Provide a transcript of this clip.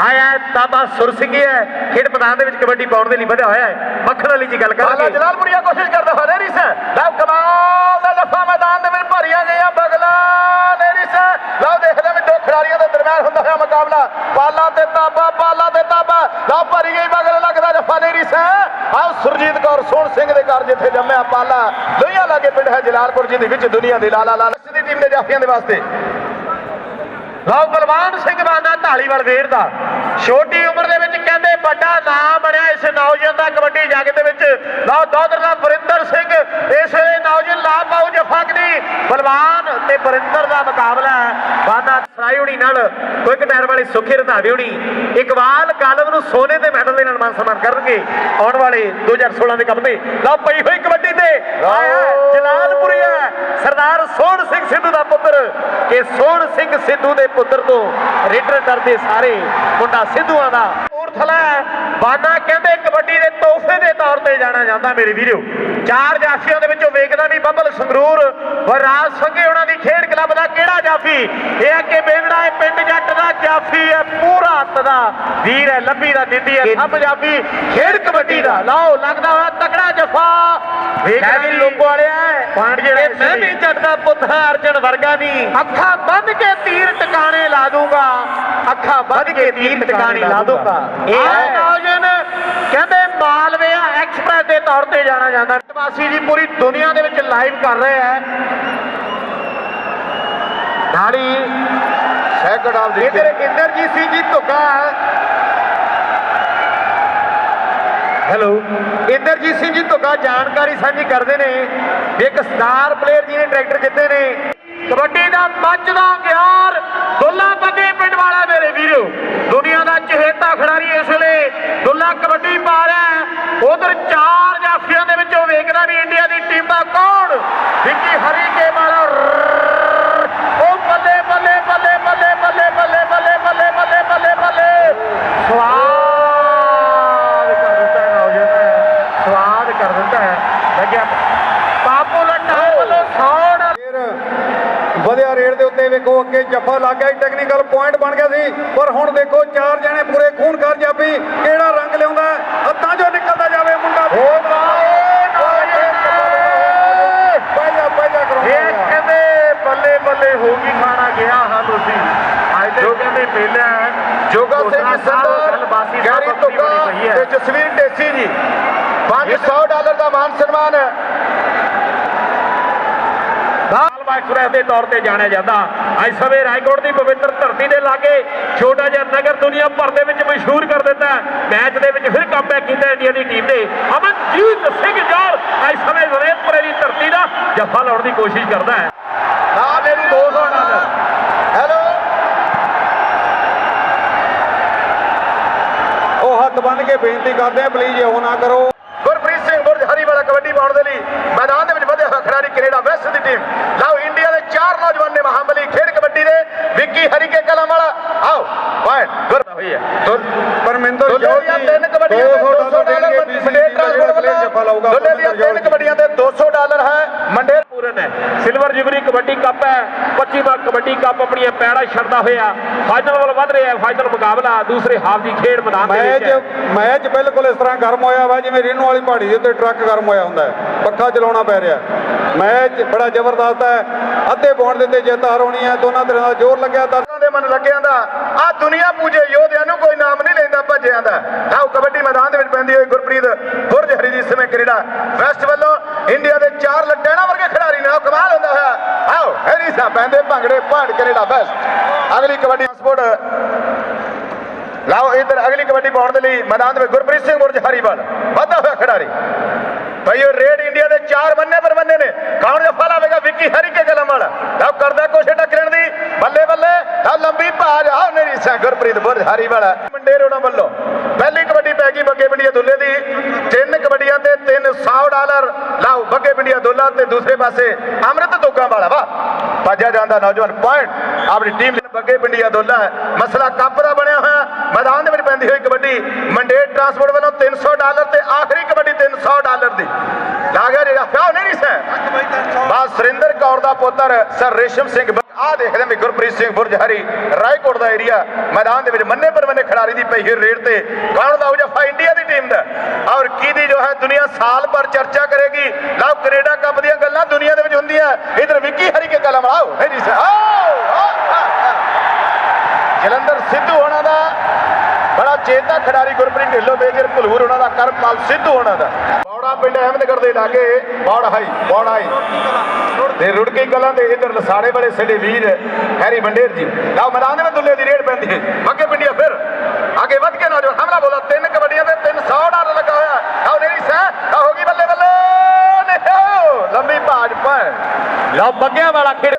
ਆਇਆ ਤਾਬਾ ਸੁਰਸਿੰਗੀ ਹੈ? ਖੇਡ ਮੈਦਾਨ ਦੇ ਵਿੱਚ ਕਬੱਡੀ ਪਾਉਣ ਦੇ ਲਈ ਵਧਿਆ ਹੋਇਆ ਹੈ। ਮੱਖਣ ਵਾਲੀ ਜੀ ਗੱਲ ਬਾਲਾ ਕਰਾਂਗੇ ਜਲਾਲਪੁਰੀਆ ਕੋਸ਼ਿਸ਼ ਕਰਦਾ ਹੋਇਆ ਨੇਰਿਸ ਲਓ ਕਮਾਲ ਦਾ ਜੱਫਾ ਮੈਦਾਨ ਦੇ ਵਿੱਚ ਭਰੀਆਂ ਗਈਆਂ, ਬਗਲਾ ਨੇਰਿਸ ਲਓ ਦੇਖਦੇ ਵੀ ਦੋ ਖਿਡਾਰੀਆਂ ਦੇ ਦਰਮਿਆਨ ਹੁੰਦਾ ਹੋਇਆ ਮੁਕਾਬਲਾ। ਪਾਲਾ ਤੇ ਤਾਬਾ ਪਾਲਾ ਤੇ ਤਾਬਾ। ਲਓ ਭਰੀ ਗਈ ਬਗਲ, ਲੱਗਦਾ ਜੱਫਾ ਨੇਰਿਸ ਆਓ ਸੁਰਜੀਤ ਕੌਰ, ਸੋਹਣ ਸਿੰਘ ਦੇ ਘਰ ਜਿੱਥੇ ਜੰਮਿਆ ਪਾਲਾ ਲੋਹੀਆਂ ਲਾਗੇ ਪਿੰਡ ਹੈ ਜਲਾਲਪੁਰ ਜੀ ਦੇ ਵਿੱਚ ਦੁਨੀਆ ਦੀ ਲਾਲਾ ਲਾਲ ਦੀ ਟੀਮ ਦੇ ਜਾਫੀਆਂ ਦੇ ਵਾਸਤੇ। ਲਓ ਬਲਵਾਨ ਸਿੰਘ ਬਾਨਾ ਢਾਲੀਵਾਲ ਵੇਰ ਦਾ। ਛੋਟੀ ਉਮਰ ਦੇ ਵਿੱਚ ਕਹਿੰਦੇ ਵੱਡਾ ਨਾਮ ਬਣਿਆ ਇਸ ਨੌਜਵਾਨ ਦਾ ਕਬੱਡੀ ਜੱਗ ਦੇ ਵਿੱਚ। ਲਓ ਦੋਦਰ ਦਾ ਵਰਿੰਦਰ ਸਿੰਘ, ਇਸ ਵੇਲੇ ਨੌਜਵਾਨ ਲਾ ਪਾਉ ਜਫਾਕਦੀ ਬਲਵਾਨ ਤੇ ਵਰਿੰਦਰ ਦਾ ਮੁਕਾਬਲਾ ਹੈ। ਬਾਨਾ ਸਰਾਇਉਣੀ ਨਾਲ ਕੁਇਕ ਟਾਇਰ ਵਾਲੀ ਸੁਖੀ ਰੰਧਾਵੇ ਹੁਣੀ। ਇਕਬਾਲ ਕਾਲਮ ਨੂੰ ਸੋਨੇ ਦੇ ਮੈਡਲ ਦੇ ਨਾਲ ਮਾਨ ਸਨਮਾਨ ਕਰਨਗੇ। ਆਉਣ ਵਾਲੇ 2016 ਦੇ ਕੱਪ ਤੇ ਲਓ ਪਈ ਹੋਈ ਕਬੱਡੀ ਤੇ। ਆਇਆ ਜਲਾਲਪੁਰੀਆ ਸਰਦਾਰ ਸੋਹਣ ਸਿੰਘ ਸਿੱਧੂ ਦਾ ਪੁੱਤਰ। ਕਿ ਸੋਹਣ ਸਿੰਘ ਸਿੱਧੂ ਦੇ ਪੁੱਤਰ ਤੋਂ ਰਿਟਰ ਕਰਦੇ ਸਾਰੇ ਮੁੰਡਾ ਸਿੱਧੂਆਂ ਦਾ। ਕਪੂਰਥਲਾ ਬਾਨਾ ਕਹਿੰਦੇ ਕਬੱਡੀ ਦੇ ਤੋਹਫੇ ਦੇ ਤੌਰ ਤੇ ਜਾਣਿਆ ਜਾਂਦਾ ਮੇਰੇ ਵੀਰੋ। ਚਾਰ ਜਾਫੀਆਂ ਦੇ ਵਿੱਚੋਂ ਵੇਖਦਾ ਵੀ ਬੱਬਲ ਸੰਗਰੂਰ ਵਰਾਜ ਸੰਘੇ ਉਹਨਾਂ ਦੀ ਖੇਡ ਕਲੱਬ ਦਾ ਕਿਹੜਾ ਜਾਫੀ? ਇਹ ਅੱਗੇ ਵੇਖਣਾ ਹੈ ਪਿੰਡ ਜੱਟ ਦਾ ਜਾਫੀ ਹੈ ਪੂਰਾ ਹੱਥ ਦਾ ਵੀਰ ਹੈ ਲੱਭੀ ਦਾ ਨਿੰਦੀ ਹੈ ਸਭ ਜਾਫੀ ਖੇਡ ਕਬੱਡੀ ਦਾ। ਲਓ ਲੱਗਦਾ ਹੋਇਆ ਤਕੜਾ ਜਫਾ। ਵੇਖਣਾ ਵੀ ਲੋਕੋ ਵਾਲਿਆ ਪੁਆਇੰਟ ਜਿਹੜੇ ਮੈਂ ਵੀ ਜੱਟ ਦਾ ਪੁੱਤ ਹਾਂ ਅਰਜਨ ਵਰਗਾ ਨਹੀਂ ਅੱਖਾਂ ਬੰਦ ਕੇ ਤੀਰ ਟਿਕਾਣੇ ਲਾ ਦੂੰਗਾ। ਅੱਖਾਂ ਬੰਦ ਕੇ ਤੀਰ ਟਿਕਾਣੇ ਲਾ ਦੂੰਗਾ ਇਹ ਨੌਜਵਾਨ ਕਹਿੰਦੇ ਮਾਲਵੇ ਐਕਸਪ੍ਰੈਸ ਦੇ ਤੌਰ ਤੇ ਜਾਣਾ ਜਾਂਦਾ। ਵਾਸੀ ਜੀ ਪੂਰੀ ਦੁਨੀਆ ਦੇ ਵਿੱਚ ਲਾਈਵ ਕਰ ਰਹੇ ਹੈ ਨਾਲੀ ਆਫ ਦੀ ਇਧਰ ਇੰਦਰਜੀਤ ਸਿੰਘ ਜੀ ਧੁੱਗਾ ਹੈਲੋ। ਇੰਦਰਜੀਤ ਸਿੰਘ ਜੀ ਧੁੱਗਾ ਜਾਣਕਾਰੀ ਸਾਂਝੀ ਕਰਦੇ ਨੇ ਇੱਕ ਸਟਾਰ ਪਲੇਅਰ ਜੀ ਨੇ ਟਰੈਕਟਰ ਜਿੱਤੇ ਨੇ ਕਬੱਡੀ ਦਾ ਪੰਜ ਦਾ ਗਿਆਰ ਦੁੱਲਾ ਬੱਗੇ ਪਿੰਡ ਵਾਲਾ ਮੇਰੇ ਵੀਰੋ। ਦੁਨੀਆ ਦਾ ਚਹੇਤਾ ਖਿਡਾਰੀ ਇਸ ਵੇਲੇ ਦੁੱਲਾ ਕਬੱਡੀ ਪਾ ਰਿਹਾ ਉਧਰ ਚਾਰ ਜਾਫੀਆਂ ਦੇ ਵਿੱਚੋਂ ਵੇਖਦਾ ਵੀ ਇੰਡੀਆ ਦੀ ਟੀਮ ਦਾ ਕੌਣ? ਵਿੱਕੀ ਹਰੀ ਕੇ ਵੇਖੋ ਅੱਗੇ ਜੱਫਾ ਲੱਗ ਗਿਆ ਟੈਕਨੀਕਲ ਪੁਆਇੰਟ ਬਣ ਗਿਆ ਸੀ ਪਰ ਹੁਣ ਦੇਖੋ ਚਾਰ ਜਣੇ ਪੂਰੇ ਖੂਨ ਕਰ ਜਾਪੀ ਕਿਹੜਾ ਰੰਗ ਲਿਆਉਂਦਾ ਹੈ? ਹੱਥਾਂ 'ਚੋਂ ਨਿਕਲਦਾ ਜਾਵੇ ਮੁੰਡਾ ਪਹਿਲਾ ਪਹਿਲਾ ਇਹ ਕਰਾਉਂਦਾ ਕਹਿੰਦੇ ਬੱਲੇ ਬੱਲੇ ਹੋ ਗਈ ਖਾਣਾ ਗਿਆ ਹਾਂ ਤੁਸੀਂ ਅੱਜ ਦੇ ਕਹਿੰਦੇ ਮੇਲਾ ਹੈ ਜੋਗਾ ਸਿੰਘ ਗੈਰੀ ਤੁੱਕਾ ਹੈ। ਤੇ ਜਸਵੀਰ ਢੇਸੀ ਜੀ 500 ਡਾਲਰ ਦਾ ਮਾਨ ਸਨਮਾਨ ਲਾਲ ਐਕਸਪ੍ਰੈਸ ਦੇ ਤੌਰ ਤੇ ਜਾਣਿਆ ਜਾਂਦਾ। ਅੱਜ ਸਵੇ ਰਾਏਕੋਟ ਦੀ ਪਵਿੱਤਰ ਧਰਤੀ ਦੇ ਲਾਗੇ ਛੋਟਾ ਜਿਹਾ ਨਗਰ ਦੁਨੀਆ ਭਰ ਦੇ ਵਿੱਚ ਮਸ਼ਹੂਰ ਕਰ ਦਿੱਤਾ ਮੈਚ ਦੇ ਵਿੱਚ ਫਿਰ ਕਮਬੈਕ ਕੀਤਾ ਇੰਡੀਆ ਦੀ ਟੀਮ ਨੇ। ਅਮਨਜੀਤ ਸਿੰਘ ਜੌਲ ਅੱਜ ਸਮੇਂ ਜ਼ਰੇਤਪੁਰੇ ਦੀ ਧਰਤੀ ਦਾ ਜੱਫਾ ਲਾਉਣ ਦੀ ਕੋਸ਼ਿਸ਼ ਕਰਦਾ ਹੈ। ਨਾ ਮੇਰੀ 200 ਡਾਲਰ ਉਹ ਹੱਥ ਬੰਨ ਕੇ ਬੇਨਤੀ ਕਰਦੇ ਆ ਪਲੀਜ਼ ਇਹੋ ਨਾ ਕਰੋ ਗੁਰਪ੍ਰੀਤ ਸਿੰਘ ਬੁਰਜ ਹਰੀਵਾਲਾ ਕਬੱਡੀ ਪਾਉਣ ਦੇ ਲਈ ਮੈਦਾਨ ਦੇ ਵਿੱਚ ਵਧਿਆ ਹੋਇਆ ਖਿਡਾਰੀ ਕੈਨੇਡਾ ਵੈਸਟ ਦੀ ਟੀਮ ਲਓ ਇੰਡੀਆ ਦੇ ਚਾਰ ਨੌਜਵਾਨ ਨੇ ਮਹਾਬਲੀ ਖੇਡ ਕਬੱਡੀ ਦੇ ਵਿੱਕੀ ਹਰੀਕੇ ਕਲਮ ਵਾਲਾ ਆਓ ਪੁਆਇੰਟ ਗੁਰ ਹੋਈ ਹੈ ਪਰਮਿੰਦਰ ਜੋਰ ਜੀ ਤਿੰਨ ਕਬੱਡੀਆਂ ਤੇ 200 ਡਾਲਰ ਮੰਡੇ ਟ੍ਰਾਂਸਪੋਰਟ ਵੱਲੋਂ ਦੋਨੇ ਦੀਆਂ ਤਿੰਨ ਕਬੱਡੀਆਂ ਤੇ 200 ਡਾਲਰ ਹੈ। ਮੰਡੇ ਪੂਰਨ ਹੈ ਸਿਲਵਰ ਜੁਬਲੀ ਕਬੱਡੀ ਕੱਪ ਹੈ। 25ਵਾਂ ਕਬੱਡੀ ਕੱਪ ਆਪਣੀਆਂ ਪੈੜਾ ਛੱਡਦਾ ਹੋਇਆ। ਫਾਈਨਲ ਵੱਲ ਵਧ ਰਿਹਾ ਹੈ। ਫਾਈਨਲ ਮੁਕਾਬਲਾ ਦੂਸਰੇ ਹਾਫ ਦੀ ਖੇਡ ਮੈਦਾਨ ਦੇ ਵਿੱਚ ਮੈਚ ਹੈ। ਮੈਚ ਬਿਲਕੁਲ ਇਸ ਤਰ੍ਹਾਂ ਗਰਮ ਹੋਇਆ ਵਾ ਜਿਵੇਂ ਰੀਨੂ ਵਾਲੀ ਪਹਾੜੀ ਦੇ ਉੱਤੇ ਟਰੱਕ ਗਰਮ ਹੋਇਆ ਹੁੰਦਾ ਹੈ। ਪੱਖਾ ਚਲਾਉਣਾ ਪੈ ਰਿਹਾ ਮੈਚ ਬੜਾ ਜ਼ਬਰਦਸਤ ਹੈ। ਅੱਧੇ ਪੌਂਡ ਦੇ ਉੱਤੇ ਜਿੱਤ ਹਾਰ ਹੋਣੀ ਹੈ। ਦੋਨਾਂ ਤਰ੍ਹਾਂ ਦਾ ਜ਼ੋਰ ਲੱਗਿਆ। ਤਾਂ ਦੇ ਮਨ ਲੱਗਿਆਂ ਦਾ ਆ ਦੁਨੀਆ ਪੂਜੇ ਯੋਧਿਆਂ ਨੂੰ ਕੋਈ ਨਾਮ ਨਹੀਂ ਲੈਂਦਾ ਭੱਜਿਆਂ ਦਾ ਆਓ ਕਬੱਡੀ ਮੈਦਾਨ ਦੇ ਵਿੱਚ ਪੈਂਦੀ ਹੋਈ ਗੁਰਪ੍ਰੀਤ ਬੁਰਜ ਹਰੀ ਸਮੇਂ ਕੈਨੇਡਾ ਵੈਸਟ ਵੱਲੋਂ ਇੰਡੀਆ ਦੇ ਚਾਰ ਲੱਡੈਣਾ ਵਰਗੇ ਖਿਡਾਰੀ ਨੇ। ਕਮਾਲ ਹੁੰਦਾ ਹੋਇਆ ਆਓ, ਹੈਰੀ ਸਾਹਿਬ ਪੈਂਦੇ ਭੰਗੜੇ ਪਹਾੜ ਕੈਨੇਡਾ ਵੈਸਟ। ਅਗਲੀ ਕਬੱਡੀ ਸਪੋਰਟ ਲਾਓ ਇਧਰ ਅਗਲੀ ਕਬੱਡੀ ਪਾਉਣ ਦੇ ਲਈ ਮੈਦਾਨ ਦੇ ਵਿੱਚ ਗੁਰਪ੍ਰੀਤ ਸਿੰਘ ਬੁਰਜ ਹਰੀਵਾਲ। ਵਾਧਾ ਹੋਇਆ ਖਿਡਾਰੀ। ਭਾਈ, ਉਹ ਰੇਡ ਇੰਡੀਆ ਦੇ ਚਾਰ ਬੰਨੇ ਪਰ ਬੰਨੇ ਨੇ। ਕੌਣ ਜਫਾ ਲਾਵੇਗਾ ਵਿੱਕੀ ਹਰੀਕੇ ਕਲਮ ਵਾਲਾ। ਤਾਂ ਕਰਦਾ ਕੋਸ਼ਿਸ਼ ਟੱਕਰਨ ਦੀ। ਬੱਲੇ ਬੱਲੇ ਤਾਂ ਲੰਬੀ ਭਾਜ ਆ ਨਰੀ ਸਾ, ਗੁਰਪ੍ਰੀਤ ਬੁਰਜ ਹਰੀਵਾਲਾ ਮੰਡੇ ਰੋਣਾ ਵੱਲੋਂ। ਪਹਿਲੀ ਕਬੱਡੀ ਪੈ ਗਈ ਬੱਗੇ ਪਿੰਡੀਆ ਦੁੱਲੇ ਦੀ। ਤਿੰਨ ਕਬੱਡੀਆਂ ਤੇ 300 ਡਾਲਰ। ਲਾਓ, ਬੱਗੇ ਪਿੰਡੀਆ ਦੁੱਲਾ ਤੇ ਦੂਸਰੇ ਪਾਸੇ ਅੰਮ੍ਰਿਤ ਦੋਗਾ ਵਾਲਾ। ਵਾ ਭੱਜਿਆ ਜਾਂਦਾ ਨੌਜਵਾਨ ਪੁਆਇੰਟ ਆਪਣੀ ਟੀਮ ਬੱਗੇ ਪਿੰਡੀਆ ਦੋਲਾ ਮਸਲਾ ਕੱਪ ਦਾ ਬਣਿਆ ਹੋਇਆ। ਮੈਦਾਨ ਦੇ ਹੋਈ ਕਬੱਡੀ ਮੰਡੇਟ ਟਰਾਂਸਪੋਰਟ ਵੱਲੋਂ 300 ਡਾਲਰ ਤੇ ਆਖਰੀ ਕਬੱਡੀ 300 ਡਾਲਰ ਦੀ। ਲਾ ਗਿਆ ਨਹੀਂ ਸੈ ਬਸ ਸੁਰਿੰਦਰ ਕੌਰ ਦਾ ਪੁੱਤਰ ਸਰ ਰੇਸ਼ਮ ਸਿੰਘ ਆ ਦੇਖਦੇ ਵੀ ਗੁਰਪ੍ਰੀਤ ਸਿੰਘ ਬੁਰਜਹਰੀ ਰਾਏਕੋਟ ਦਾ ਏਰੀਆ ਮੈਦਾਨ ਦੇ ਵਿੱਚ ਮੰਨੇ ਪਰ ਮੰਨੇ ਖਿਡਾਰੀ ਦੀ ਪਈ ਹੋਈ ਰੇਡ ਤੇ ਕੌਣ ਦਾ ਜਫਾ ਇੰਡੀਆ ਦੀ ਟੀਮ ਦਾ। ਔਰ ਕਿਹਦੀ ਜੋ ਹੈ ਦੁਨੀਆ ਸਾਲ ਭਰ ਚਰਚਾ ਕਰੇਗੀ। ਲਓ ਕੈਨੇਡਾ ਕੱਪ ਦੀਆਂ ਗੱਲਾਂ ਦੁਨੀਆ ਦੇ ਵਿੱਚ ਹੁੰਦੀਆਂ। ਇਧਰ ਵਿੱਕੀ ਹਰੀ ਕੇ ਕਲਮ ਆਓ ਹੈ ਜੀ ਸਰ ਜਲੰਧਰ ਸਿੱਧੂ ਚੇਤਾ ਖਿਡਾਰੀ ਗੁਰਪ੍ਰੀਤ ਢਿੱਲੋਂ ਮੇਜਰ ਭਲੂਰ ਹੋਣਾ ਦਾ ਕਰਮਪਾਲ ਸਿੱਧੂ ਹੋਣਾ ਦਾ। ਬੌੜਾ ਪਿੰਡ ਅਹਿਮਦਗੜ੍ਹ ਦੇ ਲਾਗੇ ਬੌੜ ਹਾਈ ਤੇ ਰੁੜਕੀ ਕਲਾਂ ਦੇ ਇਧਰ ਲਸਾੜੇ ਵਾਲੇ ਸਾਡੇ ਵੀਰ ਹੈਰੀ ਬੰਡੇਰ ਜੀ। ਲਓ, ਮੈਦਾਨ ਦੇ ਵਿੱਚ ਦੁੱਲੇ ਦੀ ਰੇਡ ਪੈਂਦੀ ਹੈ। ਅੱਗੇ ਪਿੰਡੀਆ ਫਿਰ। ਅੱਗੇ ਵੱਧ ਕੇ ਨੌਜਵਾਨ ਹਮਲਾ ਬੋਲਾ, ਤਿੰਨ ਕਬੱਡੀਆਂ ਤੇ 300 ਡਾਲਰ ਲੱਗਾ ਹੋਇਆ। ਆਓ ਨੇਰੀ ਸਹਿ ਹੋ ਗਈ ਬੱਲੇ ਬੱਲੇ। ਲੰਬੀ ਭਾਜਪਾ ਲਓ, ਬੱਗਿਆਂ ਵਾਲਾ ਖੇਡ